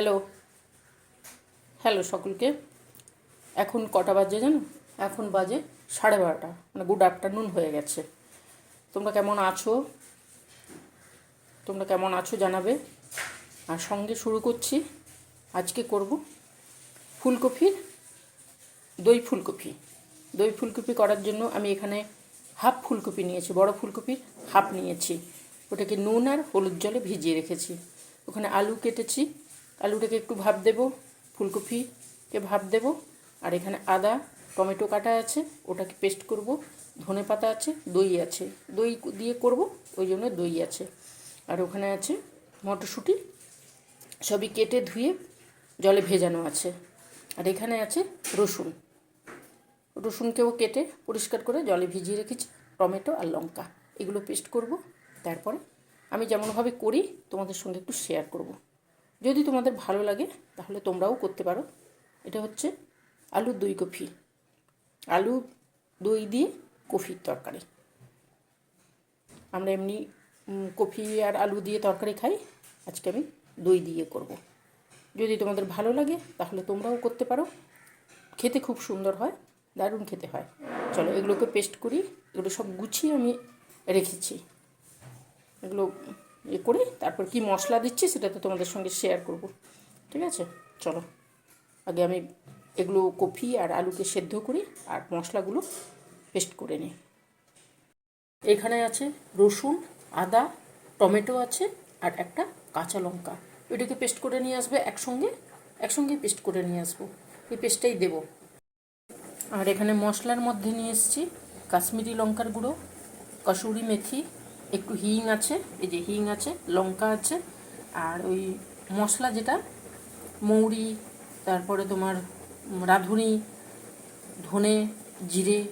Hello hello সকলকে। এখন কটা বাজে জানো? এখন বাজে সাড়ে বারোটা। মানে গুড আফটারনুন হয়ে গেছে। তোমরা কেমন আছো? তোমরা কেমন আছো জানাবে। আর সঙ্গে শুরু করছি। আজকে করব ফুলকপির দই ফুলকপি। দই ফুলকপি করার জন্য আমি এখানে হাফ ফুলকপি নিয়েছি, বড় ফুলকপির হাফ নিয়েছি। ওটাকে নুন আর হলুদ জলে ভিজিয়ে রেখেছি। ওখানে আলু কেটেছি আলুটাকে একটু ভাপ দেব, ফুলকপিকে ভাপ দেব, আর এখানে আদা, টমেটো কাটা আছে, ওটাকে পেস্ট করব, ধনে পাতা আছে, দই আছে, দই দিয়ে করব, ওই জন্য দই আছে। আর ওখানে আছে মটরশুঁটি, সবই কেটে ধুয়ে জলে ভেজানো আছে। আর এখানে আছে রসুন। রসুনকেও কেটে পরিষ্কার করে জলে ভিজিয়ে রেখেছি, টমেটো আর লঙ্কা। এগুলো পেস্ট করব, তারপরে আমি যেমনভাবে করি, তোমাদের সঙ্গে একটু শেয়ার করব। যদি তোমাদের ভালো লাগে, তাহলে তোমরাও করতে পারো। এটা হচ্ছে আলুর দই কফি। আলু দই দিয়ে কফির তরকারি। আমরা এমনি কফি আর আলু দিয়ে তরকারি খাই। আজকে আমি দই দিয়ে করব। যদি তোমাদের ভালো লাগে, তাহলে তোমরাও করতে পারো। খেতে খুব সুন্দর হয়, দারুণ খেতে হয়। চলো, এগুলোকে পেস্ট করি। এগুলো সব গুছিয়ে আমি রেখেছি। এগুলো এ করে তারপর কি মশলা দিচ্ছি সেটা তো তোমাদের সঙ্গে শেয়ার করব। ঠিক আছে? চলো। আগে আমি এগুলো কফি আর আলুকে সেদ্ধ করি আর মশলাগুলো পেস্ট করে নিই। এখানে আছে রসুন, আদা, টমেটো আছে আর একটা কাঁচা লঙ্কা। এটাকে পেস্ট করে নিয়ে আসবে একসঙ্গে। একসঙ্গে পেস্ট করে নিয়ে আসব। এই পেস্টটাই দেবো। আর এখানে মশলার মধ্যে নিয়ে এসেছি কাশ্মীরি লঙ্কার গুঁড়ো, কসুরি মেথি একটু হিং আছে, এই যে হিং আছে, লঙ্কা আছে, আর ওই মশলা যেটা, মৌরি, তারপরে তোমার রাঁধুনি, ধনে, জিরে,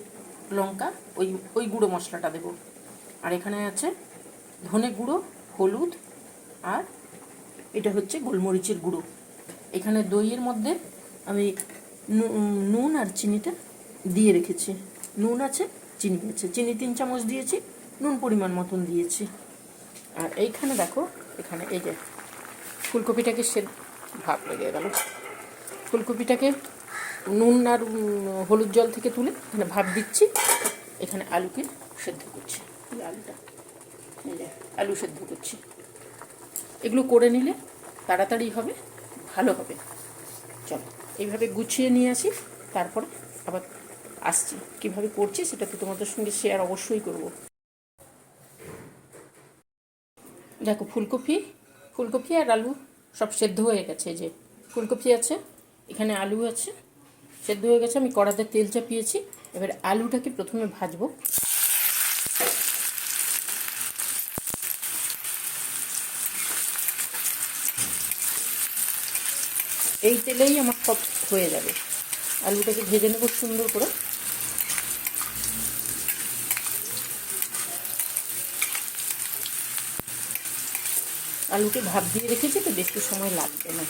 লঙ্কা, ওই ওই গুঁড়ো মশলাটা দেবো। আর এখানে আছে ধনে গুঁড়ো, হলুদ, আর এটা হচ্ছে গোলমরিচের গুঁড়ো। এখানে দইয়ের মধ্যে আমি নুন আর চিনিটা দিয়ে রেখেছি। নুন আছে, চিনি আছে। চিনি তিন চামচ দিয়েছি। নুন পরিমাণ মতন দিয়েছি। আর এইখানে দেখো, এখানে এই যে ফুলকপিটাকে সে ভাব লেগে গেল। ফুলকপিটাকে নুন আর হলুদ জল থেকে তুলে এখানে ভাপ দিচ্ছি। এখানে আলুকে সেদ্ধ করছি। আলুটা আলু সেদ্ধ করছি। এগুলো করে নিলে তাড়াতাড়ি হবে, ভালো হবে। চলো, এইভাবে গুছিয়ে নিয়ে আসি, তারপরে আবার আসছি। কীভাবে করছি সেটা তো তোমাদের সঙ্গে শেয়ার অবশ্যই করব। দেখো, ফুলকপি ফুলকপি আর আলু সব সেদ্ধ হয়ে গেছে যে ফুলকপি আছে, এখানে আলু আছে, সেদ্ধ হয়ে গেছে, আমি কড়াতে তেল চাপিয়েছি, এবার আলুটাকে প্রথমে ভাজবো। এই তেলেই আমার সব হয়ে যাবে। আলুটাকে ভেজে নেব সুন্দর করে। আলুকে ভাপ দিয়ে রেখেছি তো বেশি সময় লাগবে না।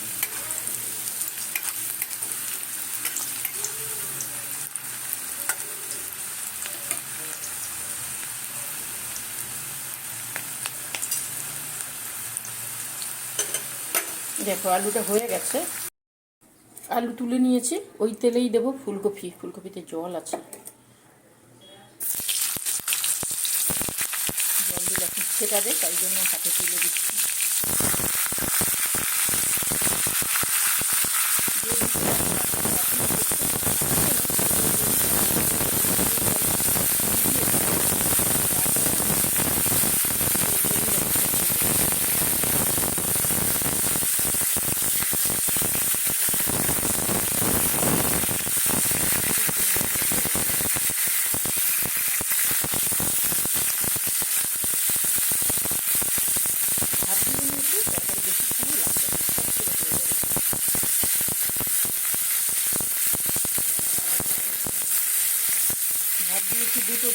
দেখো, আলুটা হয়ে গেছে। আলু তুলে নিয়েছি, ওই তেলেই দেবো ফুলকপি। ফুলকপিতে জল আছে। জল দিলে ছেটাবে তাই জন্য হাতে তুলে দিচ্ছি দিয়ে দিচ্ছি ভাত দিয়ে নিয়েছি তরকারি বেশি সময় লাগবে না সব ছেড়ে হয়ে যাবে ভাত দিয়েছি দুটো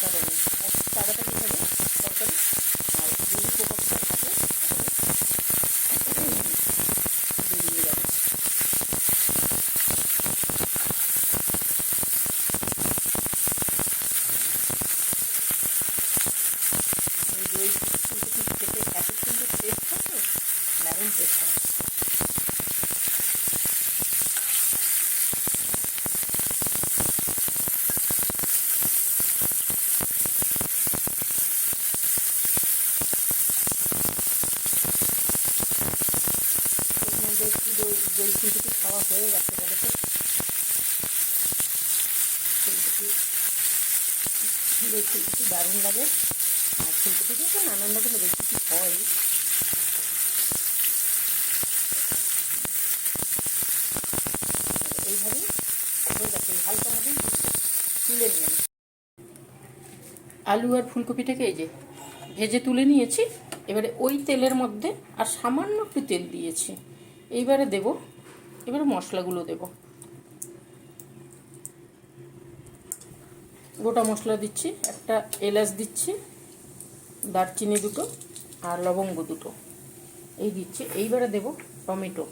কারণে এক তাড়াতাড়ি হবে? তরকারি আর যদি পোকাটা থাকে তাহলে বেরিয়ে যাবে এই দই ফুলকপি খেতে এত সুন্দর টেস্ট হবে দই দই ফুলকপি খাওয়া হয়ে গেছে বলে তো ফুলকপি দই ফুলকপি দারুণ লাগে। আর ফুলকপি দিয়ে তো নানান রকমের রেসিপি হয়। এইভাবেই হয়ে গেছে হালকাভাবেই তুলে নিয়ে আলু আর ফুলকপিটাকে এই যে ভেজে তুলে নিয়েছি, এবারে ওই তেলের মধ্যে আর সামান্য একটু তেল দিয়েছি। এইবারে দেব এবারে মশলাগুলো দেব। গোটা মশলা দিচ্ছি, একটা এলাচ দিচ্ছি, দারচিনি দুটো আর লবঙ্গ দুটো। এই দিচ্ছি, এইবারে দেব টমেটো।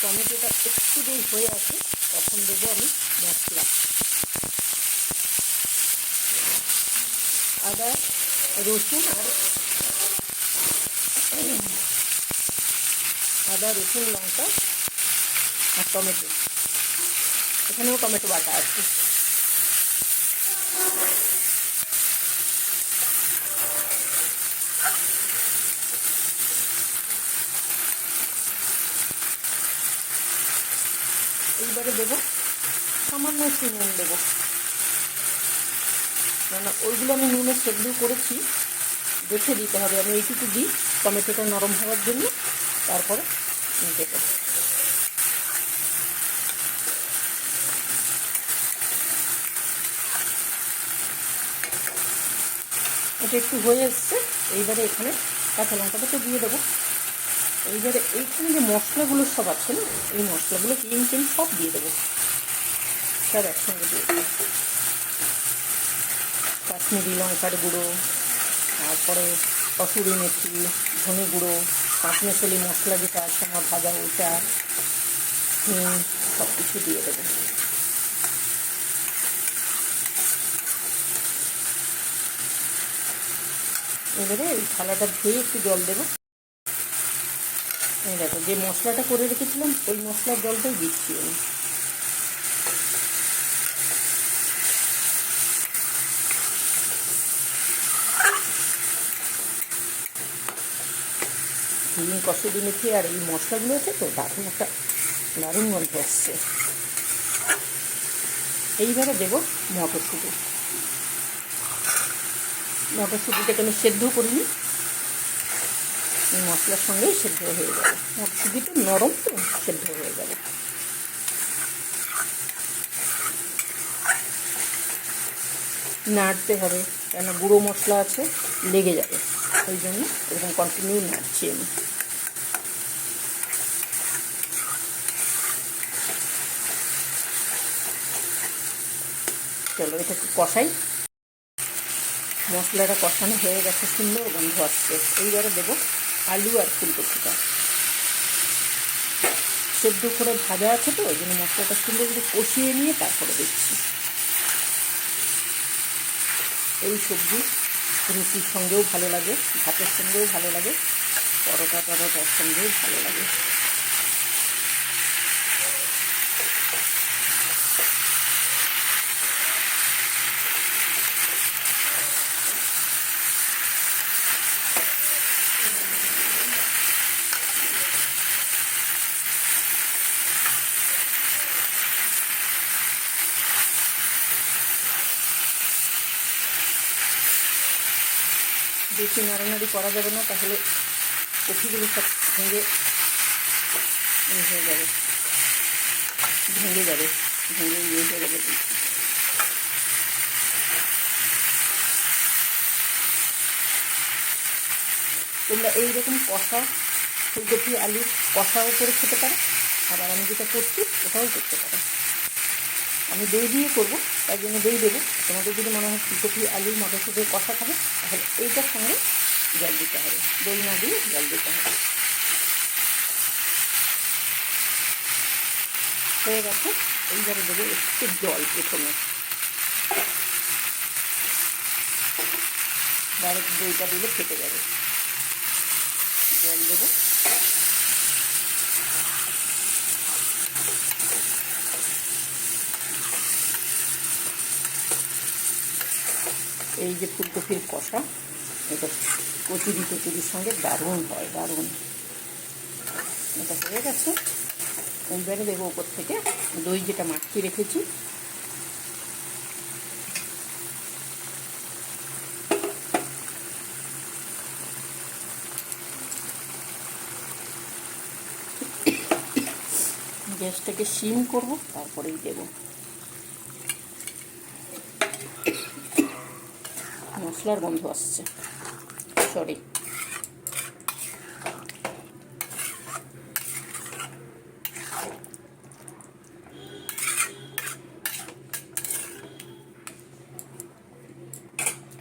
টমেটোটা একটু যেই হয়ে আছে তখন দেবো আমি মশলা। আদা, রসুন আর আদা, রসুন, লঙ্কা আর টমেটো। এখানেও টমেটো বাটা আছে। এইবারে দেবো সামান্য একটু নুন দেবো। না ওইগুলো আমি নুনে সেদ্ধ করেছি দেখে দিতে হবে। আমি এইটুকু দিই টমেটোটা নরম হওয়ার জন্য, তারপরে এটা একটু হয়ে এসছে, এইবারে এখানে কাঁচা লঙ্কাটা তো দিয়ে দেবো। এইবারে এইখানে যে মশলাগুলো সব আছে না, এই মশলাগুলো ক্রিম টিম সব দিয়ে দেবো। সব একসঙ্গে দিয়ে দেবো। কাশ্মীরি লঙ্কার গুঁড়ো, তারপরে কসুরি মেথি, ধনে গুঁড়ো পাঁচমেশালি মশলা যেটা আছে, আমার ভাজা ওইটা হিং সব কিছু দিয়ে দেবো। এবারে এই থালাটা ধুয়ে একটু জল দেবো। এই দেখো, যে মশলাটা করে রেখেছিলাম, ওই মশলার জলটাই দিচ্ছি আমি। হিং ডিমে মেথি আর এই মশলাগুলো আছে তো, দারুণ একটা দারুণ গন্ধ আসছে। এইভাবে দেব মটরশুঁটি। মটরশুঁটিটাকে আমি সেদ্ধ করিনি? মশলার সঙ্গেই সেদ্ধ হয়ে যাবে মটরশুঁটিটা নরম তো, সেদ্ধ হয়ে যাবে নাড়তে হবে। কেন গুঁড়ো মশলা আছে, লেগে যাবে। ওই জন্য এরকম কন্টিনিউ নাড়ছি আমি। চলো, এটা একটু কষাই। মশলাটা কষানো হয়ে গেছে, সুন্দর গন্ধ আসছে। এইবারে দেবো আলু আর ফুলকপিটা। সেদ্ধ করে ভাজা আছে তো, ওই জন্য মশলাটা সুন্দর করে কষিয়ে নিয়ে তারপরে দিচ্ছি। এই সবজি রুটির সঙ্গেও ভালো লাগে, ভাতের সঙ্গেও ভালো লাগে পরোটা টরোটার সঙ্গেও ভালো লাগে। বেশি নাড়ানাড়ি করা যাবে না, তাহলে কফিগুলো সব ভেঙে হয়ে যাবে। ভেঙে যাবে, ভেঙে ইয়ে হয়ে যাবে তোমরা এইরকম কষা, ফুলকপি, আলু কষাও করে খেতে পারো, আবার আমি যেটা করছি, ওটাও করতে পারো। আমি দই দিয়ে করব, তার জন্য দই দেবো। তোমাদের যদি মনে হয় ফুলকপি আলু, মটরশুটি, কষা খাবে তাহলে এইটার সঙ্গে জল দিতে হবে। দই না দিয়ে জল দিতে হবে। হয়ে গেছে। এইবারে দেবো একটু জল প্রথমে। ডাইরেক্ট দইটা দিলে ফেটে যাবে। জল দেবো। এই যে ফুলকপির কষা, এটা কচুরি কচুরির সঙ্গে দারুণ হয়, দারুণ। এটা হয়ে গেছে। এইবারে দেবো ওপর থেকে দই যেটা মাখিয়ে রেখেছি। গ্যাসটাকে সিম করব, তারপরেই দেব। মশলার গন্ধ আসছে। সরি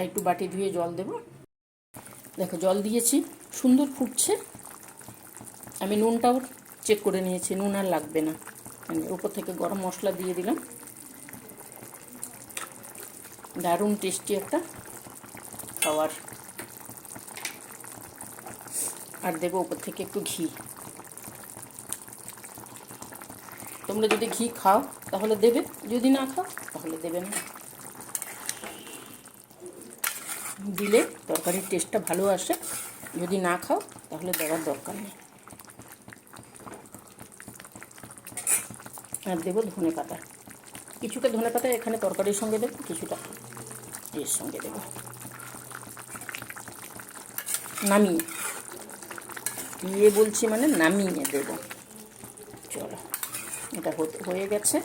একটু বাটি ধুয়ে জল দেব। দেখো, জল দিয়েছি। সুন্দর ফুটছে। আমি নুনটাও চেক করে নিয়েছি। নুন আর লাগবে না। আমি উপর থেকে গরম মশলা দিয়ে দিলাম। দারুণ টেস্টি একটা খাওয়ার। আর দেবো উপর থেকে একটু ঘি। তোমরা যদি ঘি খাও, তাহলে দেবে। যদি না খাও, তাহলে দেবে না। দিলে তরকারির টেস্টটা ভালো আসে। যদি না খাও, তাহলে দেওয়ার দরকার নেই। আর দেবো ধনে পাতা। কিছুটা ধনে পাতা এখানে তরকারির সঙ্গে দেবো, কিছুটা এর সঙ্গে দেবো। নামিয়ে ইয়ে বলছি মানে নামিয়ে দেবো। চলো, এটা হয়ে গেছে,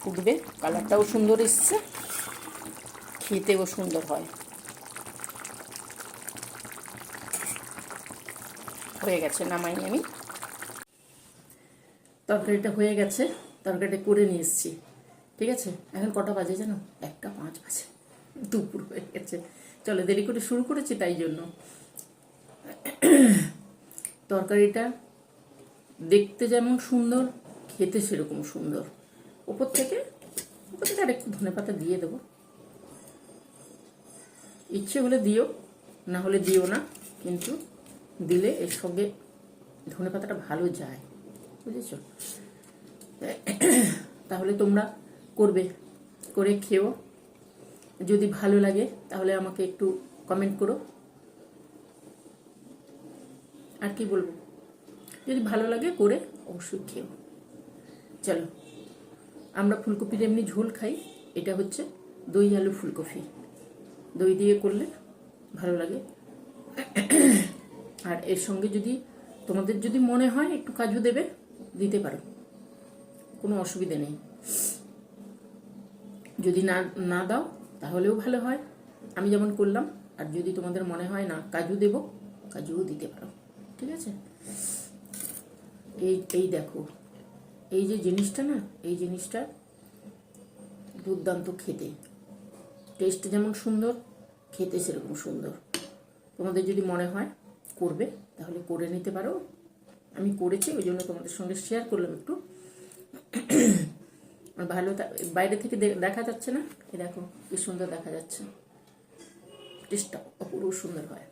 ফুটবে। কালারটাও সুন্দর এসছে। খেতেও সুন্দর হয়। হয়ে গেছে, নামাই আমি। তরকারিটা হয়ে গেছে, তরকারিটা করে নিয়ে এসেছি। ঠিক আছে? এখন কটা বাজে জানো? একটা পাঁচ বাজে। দুপুর হয়ে গেছে। চলো, দেরি করে শুরু করেছি তাই জন্য। তরকারিটা দেখতে যেমন সুন্দর, খেতে সেরকম সুন্দর। ওপর থেকে ওপর থেকে আর একটু ধনে পাতা দিয়ে দেবো। ইচ্ছে হলে দিও, না হলে দিও না, কিন্তু দিলে এর সঙ্গে ধনে পাতাটা ভালো যায়। বুঝেছ? তাহলে তোমরা করবে, করে খেও। যদি ভালো লাগে, তাহলে আমাকে একটু কমেন্ট করো। আর কি বলব? যদি ভালো লাগে করে অবশ্যই খেও। চলো, আমরা ফুলকপির এমনি ঝোল খাই। এটা হচ্ছে দই আলু ফুলকপি। দই দিয়ে করলে ভালো লাগে। আর এর সঙ্গে যদি তোমাদের যদি মনে হয় একটু কাজু দেবে, দিতে পারো। কোনো অসুবিধে নেই। যদি না না দাও, তাহলেও ভালো হয়। আমি যেমন করলাম, আর যদি তোমাদের মনে হয় না, কাজু দেব, কাজুও দিতে পারো। ঠিক আছে? এই এই দেখো, এই যে জিনিসটা না, এই জিনিসটা দুর্দান্ত খেতে। টেস্ট যেমন সুন্দর, খেতে সেরকম সুন্দর। তোমাদের যদি মনে হয় করবে, তাহলে করে নিতে পারো। আমি করেছি, ওই জন্য তোমাদের সঙ্গে শেয়ার করলাম একটু। ভালো বাইরে থেকে দেখা যাচ্ছে না? এ দেখো, কি সুন্দর দেখা যাচ্ছে। টেস্টটা অপূর্ব সুন্দর হয়।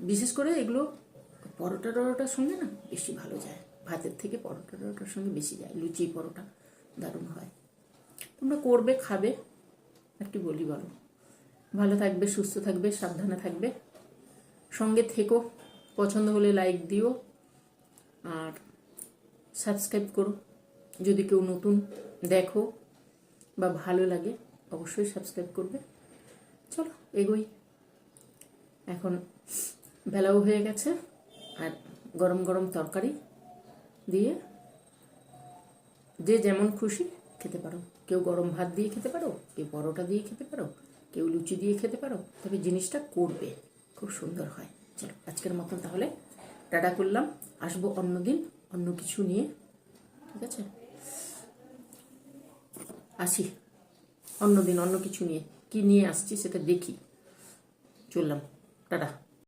বিশেষ করে এগুলো পরোটা টরোটার সঙ্গে না বেশি ভালো যায়। ভাতের থেকে পরোটা টরোটার সঙ্গে বেশি যায়, লুচি পরোটা দারুণ হয়। তোমরা করবে, খাবে কি বলি বলো। ভালো থাকবে, সুস্থ থাকবে, সাবধানে থাকবে। সঙ্গে থেকো, পছন্দ হলে লাইক দিও আর সাবস্ক্রাইব করো। যদি কেউ নতুন দেখো বা ভালো লাগে, অবশ্যই সাবস্ক্রাইব করবে। চলো, এগোই। এখন বেলাও হয়ে গেছে, আর গরম গরম তরকারি দিয়ে যে যেমন খুশি খেতে পারো। কেউ গরম ভাত দিয়ে খেতে পারো, কেউ পরোটা দিয়ে খেতে পারো, কেউ লুচি দিয়ে খেতে পারো, তবে জিনিসটা করবে, খুব সুন্দর হয়। চলো, আজকের মতন তাহলে টাটা করলাম। আসব অন্য দিন অন্য কিছু নিয়ে, ঠিক আছে? আসি। অন্য দিন অন্য কিছু নিয়ে, কি নিয়ে আসছি সেটা দেখি। চললাম। টাটা।